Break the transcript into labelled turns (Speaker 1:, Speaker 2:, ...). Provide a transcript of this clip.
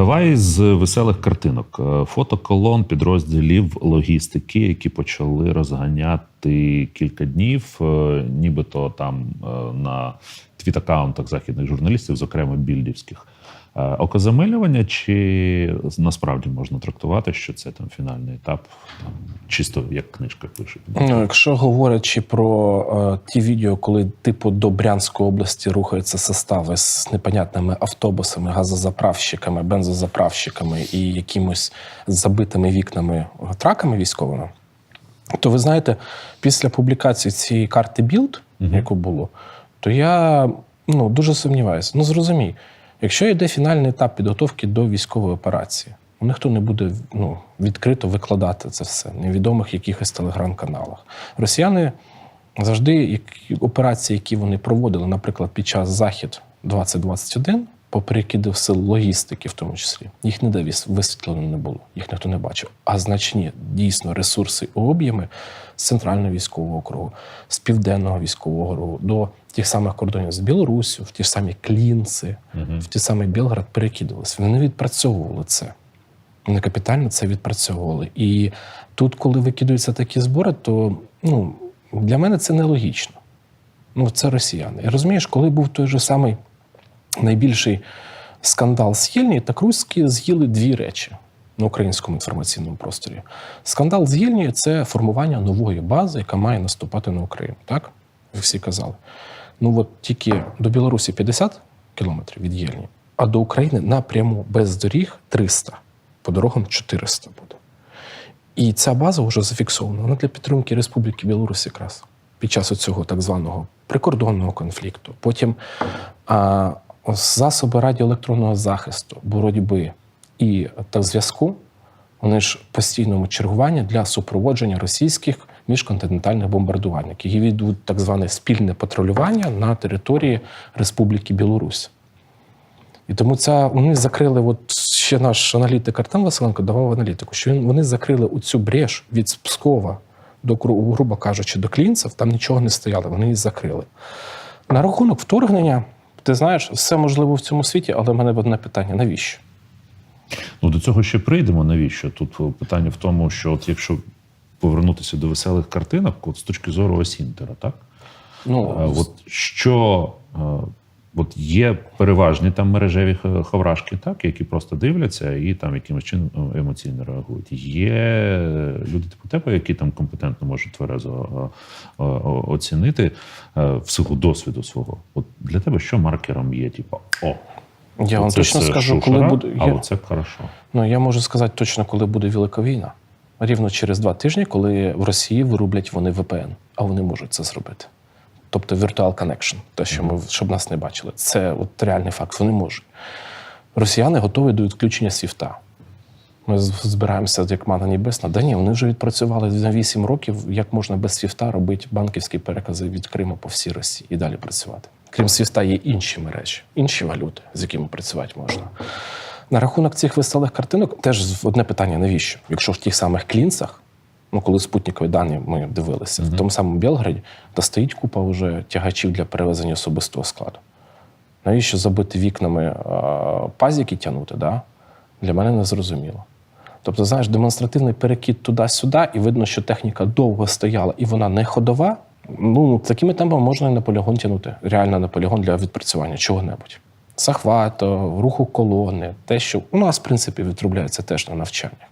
Speaker 1: Давай з веселих картинок. фотоколон Фото колон підрозділів логістики, які почали розганяти кілька днів, е, нібито там е, на твіт-аккаунтах західних журналістів, зокрема більдівських. Е, Окозамилювання, чи насправді можна трактувати, що це там фінальний етап, там чисто як книжка пише.
Speaker 2: Якщо говорячи про е, ті відео, коли типу до Брянської області рухаються состави з непонятними автобусами, газозаправщиками, бензозаправщиками і якимось забитими вікнами траками військовими, то ви знаєте, після публікації цієї карти Білд, яку було, то я ну, дуже сумніваюся. Ну, зрозумій, якщо йде фінальний етап підготовки до військової операції, ну, ніхто не буде ну, відкрито викладати це все в невідомих якихось телеграм-каналах. Росіяни завжди які, операції, які вони проводили, наприклад, під час захід 2021, по перекиду сил логістики, в тому числі, їх ніде висвітлено не було, їх ніхто не бачив. А значні дійсно ресурси і об'єми з центрального військового округу, з південного військового округу до тих самих кордонів з Білоруссю, в ті ж самі Клінці, в ті самі Білград перекидувалися. Вони відпрацьовували це. Вони капітально це відпрацьовували. І тут, коли викидаються такі збори, то ну, для мене це нелогічно. Ну, це росіяни. І розумієш, коли був той же самий найбільший скандал з так руські з'їли дві речі на українському інформаційному просторі. Скандал з Єльні – це формування нової бази, яка має наступати на Україну. Так? Ви всі казали. Ну от тільки до Білорусі 50 кілометрів від Єльні, а до України напряму без доріг 300, по дорогам 400 буде. І ця база вже зафіксована. Вона для підтримки Республіки Білорусь якраз під час цього так званого прикордонного конфлікту. Потім а, засоби радіоелектронного захисту, боротьби і та зв'язку. Вони ж постійному чергуванні для супроводження російських міжконтинентальних бомбардувальників. І ведуть так зване спільне патрулювання на території Республіки Білорусь. І тому ця вони закрили, от ще наш аналітик Артем Василенко давав аналітику, що вони закрили оцю бреш від Пскова до грубо кажучи, до Клінцев, там нічого не стояло, вони її закрили. На рахунок вторгнення, ти знаєш, все можливо в цьому світі, але в мене одне питання: навіщо?
Speaker 1: Ну, до цього ще прийдемо. Навіщо? Тут питання в тому, що от якщо повернутися до веселих картинок, от з точки зору Осінтера, так?
Speaker 2: Ну,
Speaker 1: а, От що е, от є переважні там мережеві х- хаврашки, так, які просто дивляться і там якимось чином е, емоційно реагують. Є люди типу тебе, які там компетентно можуть тверезо е, е, оцінити е, в силу досвіду свого. От для тебе що маркером є? Типу, о,
Speaker 2: я вам точно скажу,
Speaker 1: шушера,
Speaker 2: коли буде.
Speaker 1: А
Speaker 2: Я,
Speaker 1: оце хорошо.
Speaker 2: ну, я можу сказати точно, коли буде Велика війна. Рівно через два тижні, коли в Росії вирублять вони VPN, а вони можуть це зробити. Тобто Virtual Connection, те, що ми щоб нас не бачили. Це от реальний факт. Вони можуть. Росіяни готові до відключення свіфта. Ми збираємося як мана небесна. Да ні, вони вже відпрацювали на 8 років, як можна без свіфта робити банківські перекази від Криму по всій Росії і далі працювати. Крім свіфта, є інші мережі, інші валюти, з якими працювати можна. На рахунок цих веселих картинок теж одне питання: навіщо? Якщо в тих самих клінцах, ну коли спутникові дані ми дивилися, в тому самому Білграді, та стоїть купа вже тягачів для перевезення особистого складу. Навіщо забити вікнами а, пазіки тягнути? Да? Для мене не зрозуміло. Тобто, знаєш, демонстративний перекид туди-сюди, і видно, що техніка довго стояла і вона не ходова. Ну, такими темпами можна і на полігон тягнути. Реально на полігон для відпрацювання чого-небудь. Захвату, руху колони, те, що у нас, в принципі, відробляється теж на навчаннях.